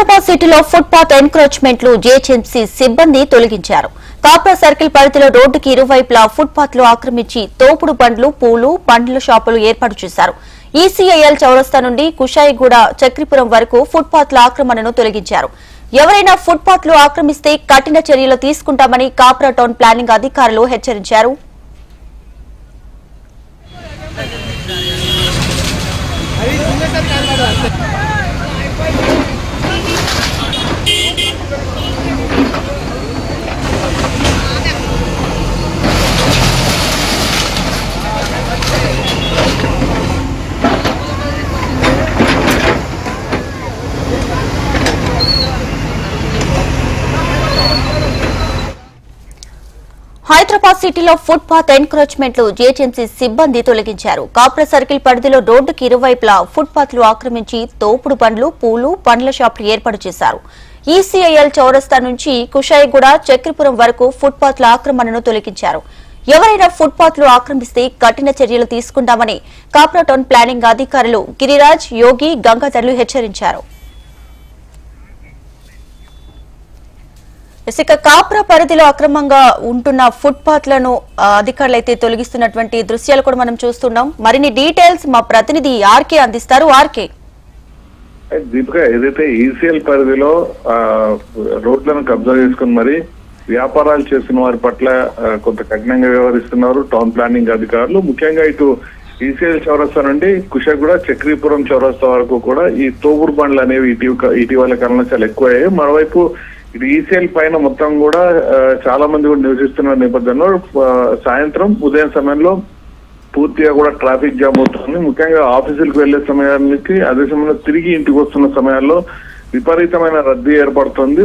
హైదరాబాద్ సిటీలో footpath ఎన్క్రోచ్మెంట్లు GHMC సిబ్బంది తొలగించారు. కాప్రా సర్కిల్ పరిధిలో రోడ్డుకి ఇరువైపులా ఫుట్పాత్లో ఆక్రమించి తోపుడు బండ్లు పూలు పండ్ల షాపులు ఏర్పాటు చేశారు. ఈసీఐఎల్ చౌరస్తా నుండి కుషాయిగూడ చక్రిపురం వరకు ఫుట్పాత్ల ఆక్రమణను తొలగించారు. ఎవరైనా ఫుట్పాత్లు ఆక్రమిస్తే కఠిన చర్యలు తీసుకుంటామని కాప్రా టౌన్ ప్లానింగ్ అధికారులు హెచ్చరించారు. హైదరాబాద్ సిటీలో ఫుట్పాత్ ఎన్క్రోచ్మెంట్లు జీహెచ్ఎంసీ సిబ్బంది తొలగించారు. కాప్రా సర్కిల్ పరిధిలో రోడ్డుకి ఇరువైపులా ఫుట్పాత్లు ఆక్రమించి తోపుడు బండ్లు పూలు పండ్ల షాపులు ఏర్పాటు చేశారు. ఈసీఐఎల్ చౌరస్తా నుంచి కుషాయిగూడ చక్రిపురం వరకు ఫుట్పాత్ల ఆక్రమణను తొలగించారు. ఎవరైనా ఫుట్పాత్లు ఆక్రమిస్తే కఠిన చర్యలు తీసుకుంటామని కాప్రా టౌన్ ప్లానింగ్ అధికారులు గిరిరాజ్ యోగి గంగాధర్లు హెచ్చరించారు. ఇక కాప్రా పరిధిలో అక్రమంగా ఉంటున్న ఫుట్పాత్లను అధికారులు అయితే తొలగిస్తున్నటువంటి దృశ్యాలు కూడా మనం చూస్తున్నాం. మరిన్ని డీటెయిల్స్ మా ప్రతినిధి ఆర్కే అందిస్తారు. ఆర్కే. దీపిక ఏదైతే ఈసీఎల్ పరిధిలో రోడ్లను కబ్జా చేసుకుని మరి వ్యాపారాలు చేసిన వారి పట్ల కొంత కఠినంగా వ్యవహరిస్తున్నారు టౌన్ ప్లానింగ్ అధికారులు. ముఖ్యంగా ఇటు ఈసీఎల్ చౌరస్తా నుండి కుషగూడ చక్రీపురం చౌరస్తా వరకు కూడా ఈ తోపుడు బండ్లు అనేవి ఇటీవ ఇటీవల కాలంలో చాలా ఎక్కువయ్యాయి. మరోవైపు ఇది ఈసీఎల్ పైన మొత్తం కూడా చాలా మంది కూడా నివసిస్తున్న నేపథ్యంలో సాయంత్రం ఉదయం సమయంలో పూర్తిగా కూడా ట్రాఫిక్ జామ్ అవుతుంది. ముఖ్యంగా ఆఫీసులకు వెళ్ళే సమయానికి అదే సమయంలో తిరిగి ఇంటికి వస్తున్న సమయాల్లో విపరీతమైన రద్దీ ఏర్పడుతుంది.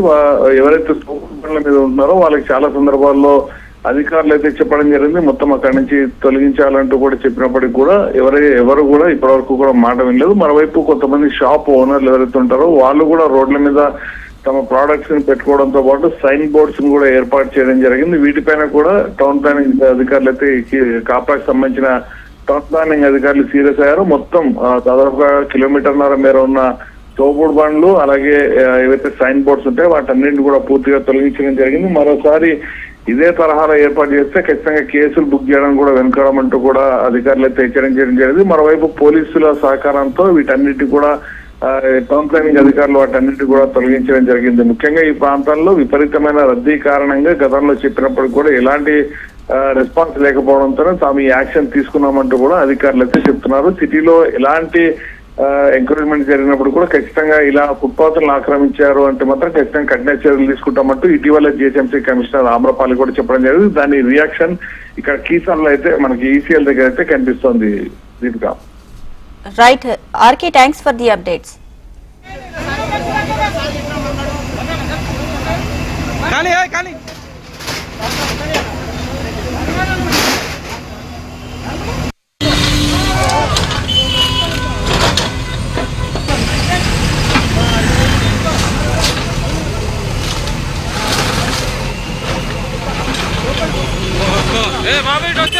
ఎవరైతే తోపుడు మీద ఉంటున్నారో వాళ్ళకి చాలా సందర్భాల్లో అధికారులు అయితే చెప్పడం జరిగింది. మొత్తం అక్కడి నుంచి తొలగించాలంటూ కూడా చెప్పినప్పటికీ కూడా ఎవరై ఎవరు కూడా ఇప్పటివరకు కూడా మాట వినలేదు. మరోవైపు కొంతమంది షాప్ ఓనర్లు ఎవరైతే ఉంటారో వాళ్ళు కూడా రోడ్ల మీద తమ ప్రోడక్ట్స్ని పెట్టుకోవడంతో పాటు సైన్ బోర్డ్స్ని కూడా ఏర్పాటు చేయడం జరిగింది. వీటిపైన కూడా టౌన్ ప్లానింగ్ అధికారులు అయితే కాపాకి సంబంధించిన టౌన్ ప్లానింగ్ అధికారులు సీరియస్ అయ్యారు. మొత్తం దాదాపుగా కిలోమీటర్న్నర మేర ఉన్న తోపుడు బండ్లు అలాగే ఏవైతే సైన్ బోర్డ్స్ ఉంటాయో వాటన్నింటిని కూడా పూర్తిగా తొలగించడం జరిగింది. మరోసారి ఇదే తరహాలో ఏర్పాటు చేస్తే ఖచ్చితంగా కేసులు బుక్ చేయడం కూడా వెనుకడం అంటూ కూడా అధికారులు అయితే హెచ్చరించడం జరిగింది. మరోవైపు పోలీసుల సహకారంతో వీటన్నిటి కూడా టౌన్ ప్లానింగ్ అధికారులు వాటన్నింటి కూడా తొలగించడం జరిగింది. ముఖ్యంగా ఈ ప్రాంతాల్లో విపరీతమైన రద్దీ కారణంగా గతంలో చెప్పినప్పుడు కూడా ఎలాంటి రెస్పాన్స్ లేకపోవడంతో తాము ఈ యాక్షన్ తీసుకున్నామంటూ కూడా అధికారులు అయితే చెప్తున్నారు. సిటీలో ఎలాంటి ఎంకరేజ్మెంట్ జరిగినప్పుడు కూడా ఖచ్చితంగా ఇలా ఫుట్పాత్లను ఆక్రమించారు అంటే మాత్రం ఖచ్చితంగా కఠిన చర్యలు తీసుకుంటామంటూ ఇటీవల జిహెచ్ఎంసీ కమిషనర్ ఆమ్రపాలి కూడా చెప్పడం జరిగింది. దాని రియాక్షన్ ఇక్కడ కీసాన్లో అయితే మనకి ఈసీఎల్ దగ్గర అయితే కనిపిస్తోంది Deepika. Right, RK, thanks for the updates. Kali, Kali. Hey, Mami, don't